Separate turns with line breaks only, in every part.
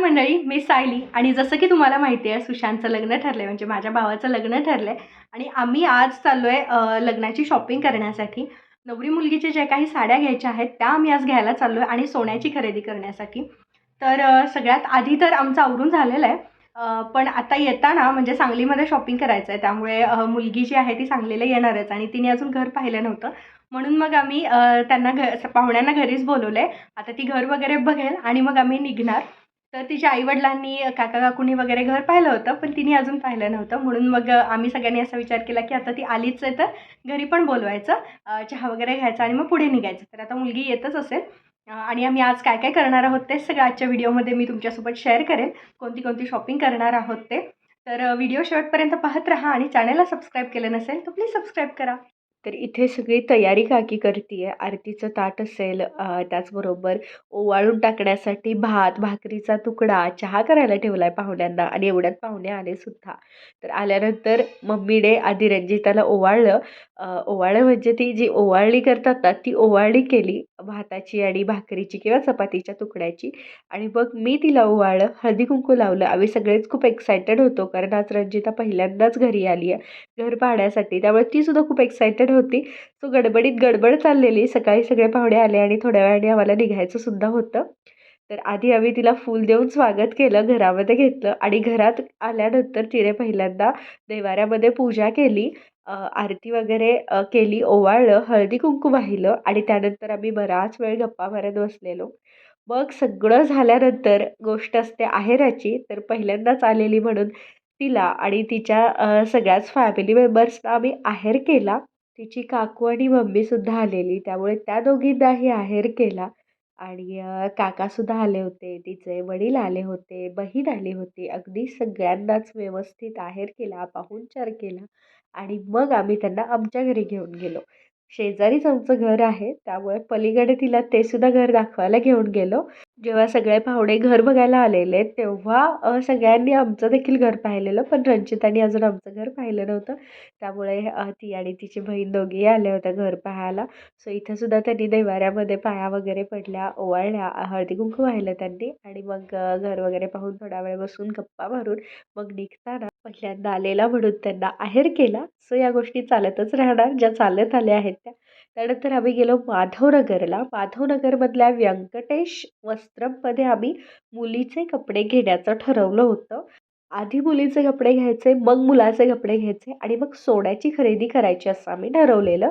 मंडळी मी सायली. आणि जसं की तुम्हाला माहिती आहे सुशांतचं लग्न ठरलं आहे म्हणजे माझ्या भावाचं लग्न ठरलं आहे आणि आम्ही आज चाललो आहे लग्नाची शॉपिंग करण्यासाठी. नवरी मुलगीचे जे काही साड्या घ्यायच्या आहेत त्या आम्ही आज घ्यायला चाललो आहे आणि सोन्याची खरेदी करण्यासाठी. तर सगळ्यात आधी तर आमचं आवरून झालेलं आहे. पण आता येताना म्हणजे सांगलीमध्ये शॉपिंग करायचं आहे त्यामुळे मुलगी जी आहे ती सांगलीला येणारच आणि तिने अजून घर पाहिलं नव्हतं. म्हणून मग आम्ही त्यांना घ पाहुण्यांना घरीच बोलवलं आहे आता ती घर वगैरे बघेल आणि मग आम्ही निघणार. तर तिच्या आईवडिलांनी काका काकूंनी वगैरे घर पाहिलं होतं पण तिने अजून पाहिलं नव्हतं. म्हणून मग आम्ही सगळ्यांनी असा विचार केला की आता ती आलीच आहे तर घरी पण बोलवायचं चहा वगैरे घ्यायचा आणि मग पुढे निघायचं. तर आता मुलगी येतच असेल आणि आम्ही आज काय काय करणार आहोत ते सगळं आजच्या व्हिडिओमध्ये मी तुमच्यासोबत शेअर करेन कोणती कोणती शॉपिंग करणार आहोत ते. तर व्हिडिओ शेवटपर्यंत पाहत राहा आणि चॅनलला सबस्क्राईब केलं नसेल तर प्लीज सबस्क्राईब करा. तर इथे सगळी तयारी काकी करते आहे आरतीचं ताट असेल त्याचबरोबर ओवाळून टाकण्यासाठी भात भाकरीचा तुकडा चहा करायला ठेवला आहे पाहुण्यांना आणि एवढ्यात पाहुणे आले सुद्धा. तर आल्यानंतर मम्मीने आधी रंजिताला ओवाळलं. ओवाळलं म्हणजे ती जी ओवाळणी करतात ना ती ओवाळणी केली भाताची आणि भाकरीची किंवा चपातीच्या तुकड्याची. आणि मग मी तिला ओवाळलं हळदी कुंकू लावलं. आम्ही सगळेच खूप एक्सायटेड होतो कारण आज रंजिता पहिल्यांदाच घरी आली आहे घर पाहण्यासाठी. त्यामुळे ती सुद्धा खूप एक्सायटेड होती. सो गडबडीत गडबड चाललेली. सकाळी सगळे पाहुणे आले आणि थोड्या वेळाने आम्हाला निघायचं सुद्धा होतं. तर आधी आम्ही तिला फूल देऊन स्वागत केलं घरामध्ये घेतलं आणि घरात आल्यानंतर तिने पहिल्यांदा देवाऱ्यामध्ये पूजा केली आरती वगैरे केली ओवाळलं हळदी कुंकू वाहिलं आणि त्यानंतर आम्ही बराच वेळ गप्पा मारत बसलेलो. मग सगळं झाल्यानंतर गोष्ट असते आहेराची तर पहिल्यांदाच आलेली म्हणून तिला आणि तिच्या सगळ्याच फॅमिली मेंबर्सना आम्ही आहेर केला. तिची काकू आणि मम्मीसुद्धा आलेली. त्यामुळे त्या दोघींनाही आहेर केला. आणि काकासुद्धा आले होते. तिचे वडील आले होते. बहीण आली होती. अगदी सगळ्यांनाच व्यवस्थित आहेर केला पाहुणचार केला. आणि मग आम्ही त्यांना आमच्या घरी घेऊन गेलो. शेजारीच आमचं घर आहे. त्यामुळे पलीकडे तिला ते सुद्धा घर दाखवायला घेऊन गेलो. जेव्हा सगळे पाहुणे घर बघायला आलेले तेव्हा सगळ्यांनी आमचं देखील घर पाहिलेलं. पण रंजितानी अजून आमचं घर पाहिलं नव्हतं. त्यामुळे ती आणि तिची बहीण दोघीही आल्या होत्या घर पाहायला. सो इथं सुद्धा त्यांनी देवाऱ्यामध्ये पाया वगैरे पडल्या ओवाळल्या हळदी कुंकू वाहिलं त्यांनी. आणि मग घर वगैरे पाहून थोडा वेळ बसून गप्पा मारून मग निघताना पहिल्यांदा आलेला म्हणून त्यांना आहेर केला. सो या गोष्टी चालतच राहणार. ज्या चालत आल्या आहेत त्या त्यानंतर आम्ही गेलो माधवनगरला. माधवनगरमधल्या व्यंकटेश वस्त्रममध्ये आम्ही मुलीचे कपडे घेण्याचं ठरवलं होतं. आधी मुलीचे कपडे घ्यायचे मग मुलाचे कपडे घ्यायचे आणि मग सोन्याची खरेदी करायची असं आम्ही ठरवलेलं.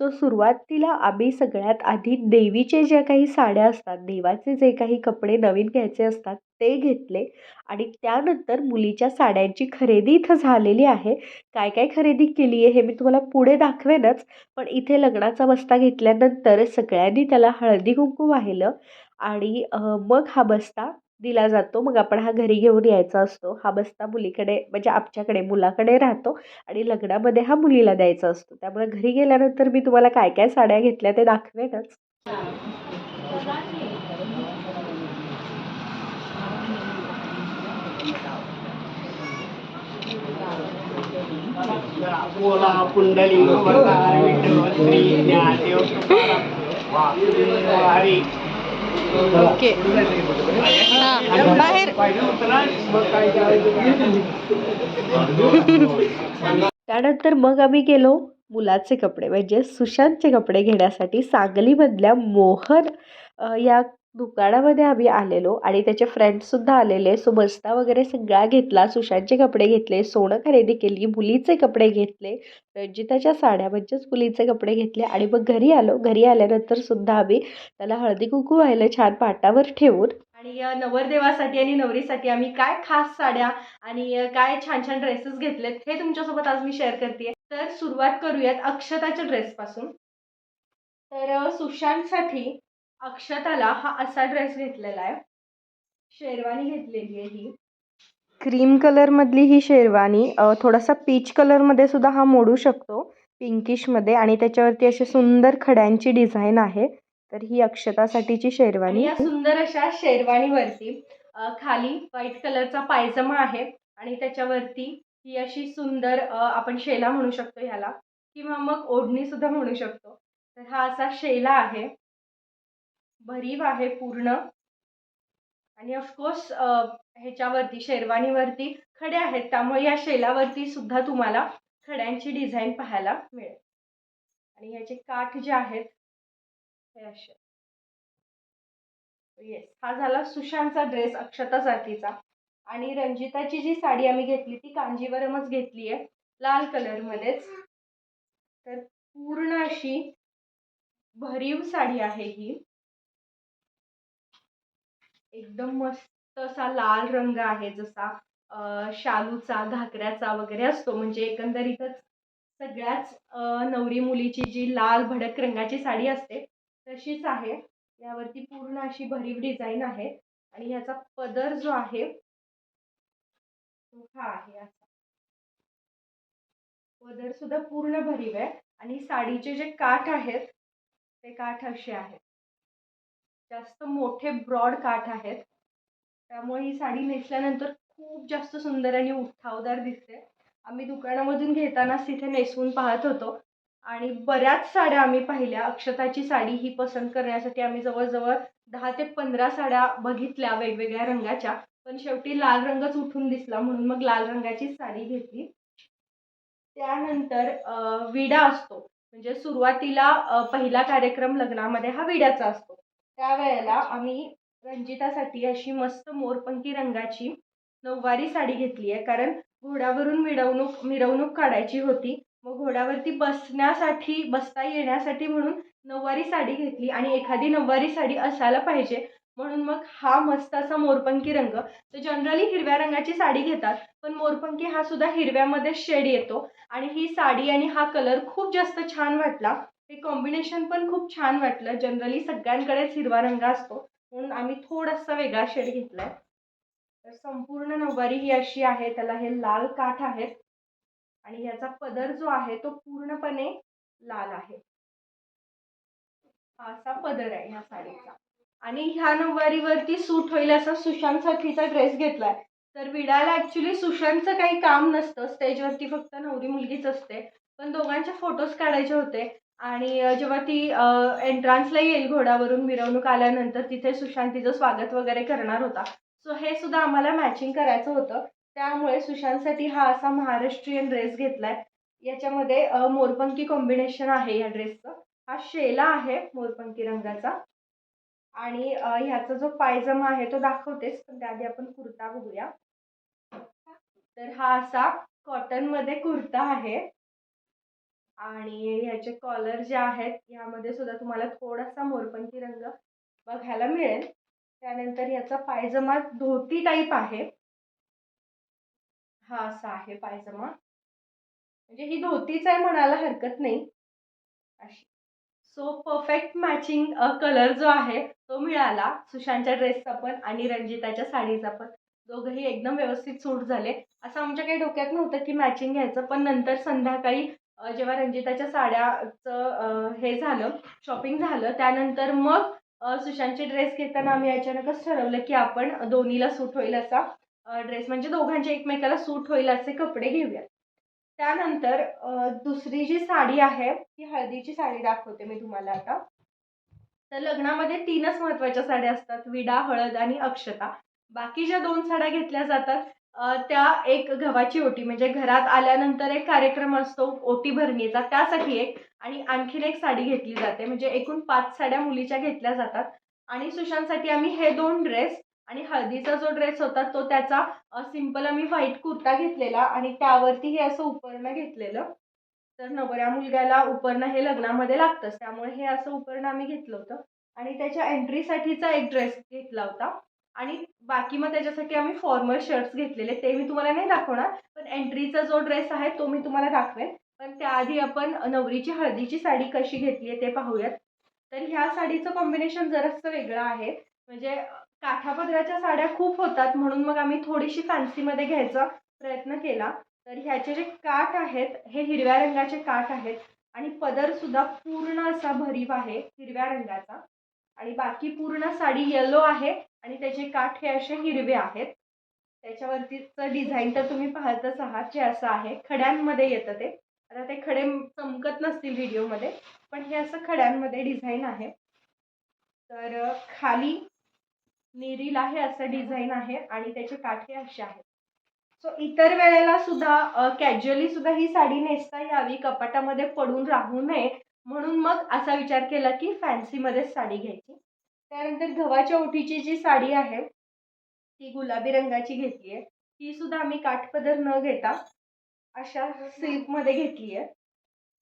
सो सुरुवातीला आम्ही सगळ्यात आधी देवीचे ज्या काही साड्या असतात देवाचे जे काही कपडे नवीन घ्यायचे असतात ते घेतले आणि त्यानंतर मुलीच्या साड्यांची खरेदी इथं झालेली आहे. काय काय खरेदी केली आहे हे मी तुम्हाला पुढे दाखवेनच पण इथे लग्नाचा बस्ता घेतल्यानंतर सगळ्यांनी त्याला हळदी कुंकू वाहिलं आणि मग हा बस्ता दिला जातो. मग आपण हा घरी घेऊन यायचा असतो. हा बस्ता मुलीकडे म्हणजे आमच्याकडे मुलाकडे राहतो आणि लग्नामध्ये हा मुलीला द्यायचा असतो. त्यामुळे घरी गेल्यानंतर मी तुम्हाला काय काय साड्या घेतल्या ते दाखवेनच.
ओके. हां बाहेर.
त्यानंतर मग आम्ही गेलो मुलाचे कपडे म्हणजे सुशांतचे कपडे घेण्यासाठी सांगलीमधल्या मोहन या दुकानामध्ये आम्ही आलेलो आणि त्याचे फ्रेंड्ससुद्धा आलेले. सो बस्ता वगैरे सगळा घेतला. सुशांतचे कपडे घेतले. सोनं खरेदी केली. मुलीचे कपडे घेतले. रंजिताच्या साड्या म्हणजेच मुलीचे कपडे घेतले. आणि मग घरी आलो. घरी आल्यानंतर सुद्धा आम्ही त्याला हळदी कुंकू व्हायला छान पाटावर ठेवून आणि नवरदेवासाठी आणि नवरीसाठी आम्ही काय खास साड्या आणि काय छान छान ड्रेसेस घेतलेत हे तुमच्यासोबत आज मी शेअर करते तर सुरुवात करूयात अक्षताच्या ड्रेसपासून तर सुशांतसाठी अक्षताला हा असा ड्रेस घेतलेला आहे. शेरवानी घेतलेली आहे ही. क्रीम कलरमधली ही शेरवानी थोडासा पीच कलरमध्ये सुद्धा हा मोडू शकतो. पिंकिशमध्ये आणि त्याच्यावरती अशी सुंदर खड्यांची डिझाईन आहे. तर ही अक्षतासाठीची शेरवानी या सुंदर अशा शेरवानीवरती खाली व्हाईट कलरचा पायजमा आहे आणि त्याच्यावरती ही अशी सुंदर आपण शेला म्हणू शकतो ह्याला किंवा मग ओढणी सुद्धा म्हणू शकतो. तर हा असा शेला आहे. भरीव आहे पूर्ण. आणि ऑफकोर्स ह्याच्यावरती शेरवानीवरती खडे आहेत. त्यामुळे या शेलावरती सुद्धा तुम्हाला खड्यांची डिझाईन पाहायला मिळेल. आणि ह्याचे काठ जे आहेत हे असे. येस हा झाला सुशांतचा ड्रेस अक्षता जातीचा आणि रंजिताची जी साडी आम्ही घेतली ती कांजीवरमच घेतली आहे लाल कलरमध्येच. तर पूर्ण अशी भरीव साडी आहे ही. एकदम मस्त असा लाल रंग आहे जसा शालूचा घाकऱ्याचा वगैरे असतो. म्हणजे एकंदरीतच सगळ्याच नवरी मुलीची जी लाल भडक रंगाची साडी असते तशीच आहे. यावरती पूर्ण अशी भरीव डिझाईन आहे आणि ह्याचा पदर जो आहे तो हा आहे असा पदर सुद्धा पूर्ण भरीव आहे आणि साडीचे जे काठ आहेत ते काठ असे आहेत. जास्त मोठे ब्रॉड काठ आहेत. त्यामुळे ही साडी नेसल्यानंतर खूप जास्त सुंदर आणि उठावदार दिसते. आम्ही दुकानामधून घेतानाच तिथे नेसवून पाहत होतो. आणि बऱ्याच साड्या आम्ही पाहिल्या. अक्षताची साडी ही पसंत करण्यासाठी आम्ही जवळजवळ दहा ते पंधरा साड्या बघितल्या वेगवेगळ्या रंगाच्या. पण शेवटी लाल रंगच उठून दिसला म्हणून मग लाल रंगाची साडी घेतली. त्यानंतर विडा असतो. म्हणजे सुरुवातीला पहिला कार्यक्रम लग्नामध्ये हा विड्याचा असतो. त्यावेळेला आम्ही रंजितासाठी अशी मस्त मोरपंखी रंगाची नऊवारी साडी घेतली आहे. कारण घोड्यावरून मिरवणूक मिरवणूक काढायची होती. मग घोड्यावरती बसण्यासाठी बसता येण्यासाठी म्हणून नऊवारी साडी घेतली आणि एखादी नऊवारी साडी असायला पाहिजे. म्हणून मग हा मस्त असा मोरपंखी रंग. तर जनरली हिरव्या रंगाची साडी घेतात पण मोरपंखी हा सुद्धा हिरव्यामध्ये शेड येतो. आणि ही साडी आणि हा कलर खूप जास्त छान वाटला. हे कॉम्बिनेशन पण खूप छान वाटलं. जनरली सगळ्यांकडेच हिरवा रंग असतो. म्हणून आम्ही थोडासा वेगळा शेड घेतलाय. तर संपूर्ण नऊवारी ही अशी आहे. त्याला हे लाल काठ आहेत. आणि ह्याचा पदर जो आहे तो पूर्णपणे लाल आहे. हा असा पदर आहे ह्या साडीचा. आणि ह्या नऊवारीवरती सूट होईल असा सुशांत साठीचा ड्रेस घेतलाय. तर विडाला ॲक्च्युली सुशांतचं काही काम नसतं. स्टेजवरती फक्त नवरी मुलगीच असते. पण दोघांचे फोटोज काढायचे होते. आणि जेव्हा ती एंट्रान्सला येईल घोड्यावरून मिरवणूक आल्यानंतर तिथे सुशांतीचं स्वागत वगैरे करणार होता. सो हे सुद्धा आम्हाला मॅचिंग करायचं होतं. त्यामुळे सुशांतसाठी हा असा महाराष्ट्रीयन ड्रेस घेतलाय. याच्यामध्ये मोरपंखी कॉम्बिनेशन आहे या ड्रेसचं हा शेला आहे मोरपंखी रंगाचा. आणि ह्याचा जो पायजमा आहे तो दाखवतेच पण त्याआधी आपण कुर्ता बघूया. तर हा असा कॉटनमध्ये कुर्ता आहे. आणि ह्याचे कॉलर जे आहेत ह्यामध्ये सुद्धा तुम्हाला थोडासा मोरपंखी रंग बघायला मिळेल. त्यानंतर याचा पायजमा धोती टाईप आहे. हा असा आहे पायजमा. म्हणजे ही धोतीच आहे म्हणायला हरकत नाही. अशी. सो परफेक्ट मॅचिंग कलर जो आहे तो मिळाला. सुशांतच्या ड्रेसचा पण आणि रंजिताच्या साडीचा पण. दोघंही एकदम व्यवस्थित सूट झाले. असं आमच्या काही डोक्यात नव्हतं की मॅचिंग घ्यायचं पण नंतर संध्याकाळी जेव्हा रंजिताच्या साड्याचं हे झालं शॉपिंग झालं त्यानंतर मग सुशांतचे ड्रेस घेताना आम्ही अचानकच ठरवलं की आपण दोन्हीला सूट होईल असा ड्रेस म्हणजे दोघांच्या एकमेकाला सूट होईल असे कपडे घेऊया त्यानंतर दुसरी जी साडी आहे ती हळदीची साडी दाखवते मी तुम्हाला आता. तर लग्नामध्ये तीनच महत्त्वाच्या साड्या असतात विडा हळद आणि अक्षता. बाकी ज्या दोन साड्या घेतल्या जातात त्या एक गव्हाची ओटी म्हणजे घरात आल्यानंतर एक कार्यक्रम असतो ओटी भरणीचा त्यासाठी एक आणि आणखीन एक साडी घेतली जाते. म्हणजे एकूण पाच साड्या मुलीच्या घेतल्या जातात. आणि सुशांतसाठी आम्ही हे दोन ड्रेस आणि हळदीचा जो ड्रेस होता तो त्याचा सिंपल आम्ही व्हाईट कुर्ता घेतलेला आणि त्यावरती हे असं उपरणं घेतलेलं. तर नवऱ्या मुलग्याला उपरणं हे लग्नामध्ये लागतंच. त्यामुळे हे असं उपरणं आम्ही घेतलं होतं. आणि त्याच्या एंट्रीसाठीचा एक ड्रेस घेतला होता. आणि बाकी मग त्याच्यासाठी आम्ही फॉर्मल शर्ट्स घेतलेले. ते मी तुम्हाला नाही दाखवणार पण एंट्रीचा जो ड्रेस आहे तो मी तुम्हाला दाखवेन. पण त्याआधी आपण नवरीची हळदीची साडी कशी घेतली आहे ते पाहूयात. तर ह्या साडीचं कॉम्बिनेशन जरासं वेगळं आहे. म्हणजे काठापदराच्या साड्या खूप होतात म्हणून मग आम्ही थोडीशी फॅन्सीमध्ये घ्यायचा प्रयत्न केला. तर ह्याचे जे काठ आहेत हे हिरव्या रंगाचे काठ आहेत. आणि पदरसुद्धा पूर्ण असा भरीव आहे हिरव्या रंगाचा. आणि बाकी पूर्ण साडी येलो आहे. आणि त्याचे काठ हे असे हिरवे आहेत. त्याच्यावरतीच डिझाईन तर तुम्ही पाहतच आहात जे असं आहे. खड्यांमध्ये येतं ते. आता ते खडे चमकत नसतील व्हिडिओमध्ये पण हे असं खड्यांमध्ये डिझाईन आहे. तर खाली निरील आहे असं डिझाईन आहे आणि त्याचे काठे असे आहेत. सो इतर वेळेला सुद्धा कॅज्युअली सुद्धा ही साडी नेसता यावी कपाटामध्ये पडून राहू नये. म्हणून मग असा विचार केला की फॅन्सीमध्येच साडी घ्यायची. त्यानंतर गव्हाच्या ओठीची जी साडी आहे ती गुलाबी रंगाची घेतली आहे. ती सुद्धा आम्ही काठपदर न घेता अशा सिल्कमध्ये घेतली आहे.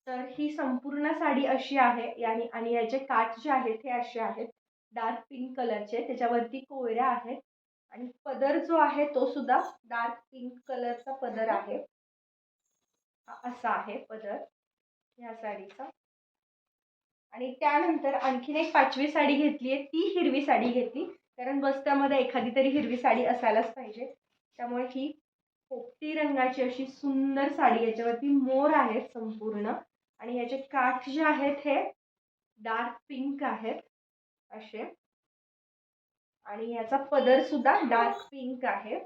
तर ही संपूर्ण साडी अशी आहे यानी आणि याचे काठ जे आहेत हे असे आहेत. डार्क पिंक कलरचे त्याच्यावरती कोयऱ्या आहेत. आणि पदर जो आहे तो सुद्धा डार्क पिंक कलरचा पदर आहे. असा आहे पदर ह्या साडीचा. आणि त्यानंतर आणखीन एक पाचवी साडी घेतली आहे ती हिरवी साडी घेतली. कारण बस्त्यामध्ये एखादी तरी हिरवी साडी असायलाच पाहिजे. त्यामुळे ही पोपटी रंगाची अशी सुंदर साडी याच्यावरती मोर आहेत संपूर्ण. आणि याचे काठ जे आहेत हे डार्क पिंक आहेत असे. आणि याचा पदर सुद्धा डार्क पिंक आहे.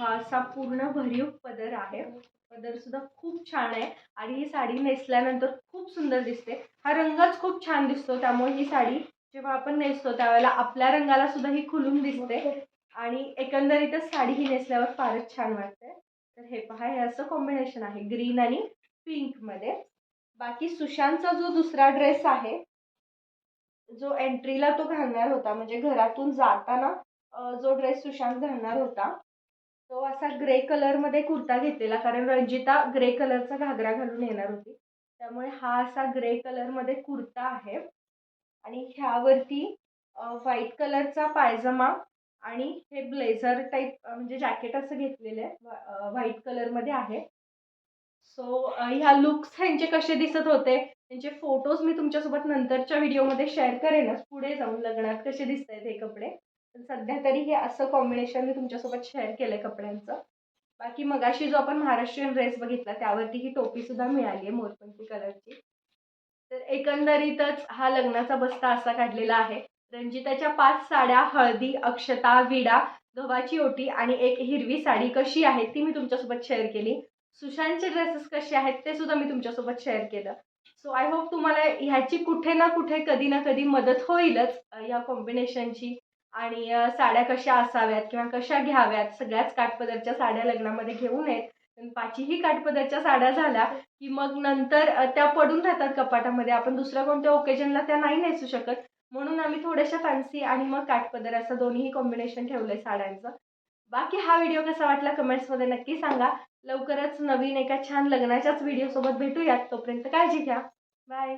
हा असा पूर्ण भरीव पदर आहे. पदर सुद्धा खूप छान आहे. आणि ही साडी नेसल्यानंतर खूप सुंदर दिसते. हा रंगच खूप छान दिसतो. त्यामुळे ही साडी जेव्हा आपण नेसतो त्यावेळेला आपल्या रंगाला सुद्धा ही खुलून दिसते. आणि एकंदरीतच साडी ही नेसल्यावर फारच छान वाटते. तर हे पहा हे असं कॉम्बिनेशन आहे. ग्रीन आणि पिंकमध्ये बाकी सुशांतचा जो दुसरा ड्रेस आहे जो एंट्रीला तो घालणार होता म्हणजे घरातून जाताना जो ड्रेस सुशांत घालणार होता तो असा ग्रे कलरमध्ये कुर्ता घेतलेला कारण रंजिता ग्रे कलरचा घागरा घालून येणार होती. त्यामुळे हा असा ग्रे कलरमध्ये कुर्ता आहे. आणि ह्यावरती व्हाईट कलरचा पायजमा आणि हे ब्लेझर टाईप म्हणजे जॅकेट असं घेतलेलं आहे. व्हाईट कलरमध्ये आहे. सो ह्या लुक्स ह्यांचे कसे दिसत होते त्यांचे फोटोज मी तुमच्यासोबत नंतरच्या व्हिडिओमध्ये शेअर करेनच. पुढे जाऊन लग्नात कसे दिसत आहेत हे कपडे. सध्या तरी हे असं कॉम्बिनेशन मी तुमच्यासोबत शेअर केलं आहे कपड्यांचं. बाकी मगाशी जो आपण महाराष्ट्रीयन ड्रेस बघितला त्यावरती ही टोपीसुद्धा मिळाली आहे मोरपंखी कलरची तर एकंदरीतच हा लग्नाचा बस्ता असा काढलेला आहे. रंजिताच्या पाच साड्या हळदी अक्षता विडा गव्हाची ओटी आणि एक हिरवी साडी कशी आहे ती मी तुमच्यासोबत शेअर केली. सुशांतचे ड्रेसेस कसे आहेत ते सुद्धा मी तुमच्यासोबत शेअर केलं. सो आय होप तुम्हाला ह्याची कुठे ना कुठे कधी ना कधी मदत होईलच या कॉम्बिनेशनची आणि साड्या कशा असाव्यात किंवा कशा घ्याव्यात? सगळ्याच काठपदरच्या साड्या लग्नामध्ये घेऊ नयेत पण पाचही काठपदरच्या साड्या झाल्या की मग नंतर त्या पडून राहतात कपाटामध्ये. आपण दुसऱ्या कोणत्या ओकेजनला त्या नाही नेसू शकत. म्हणून आम्ही थोड्याशा फॅन्सी आणि मग काठपदर असं दोन्ही कॉम्बिनेशन ठेवलं आहे साड्यांचं. बाकी हा व्हिडिओ कसा वाटला कमेंट्समध्ये नक्की सांगा. लवकरच नवीन एका छान लग्नाच्याच व्हिडिओसोबत भेटूयात. तोपर्यंत काळजी घ्या. बाय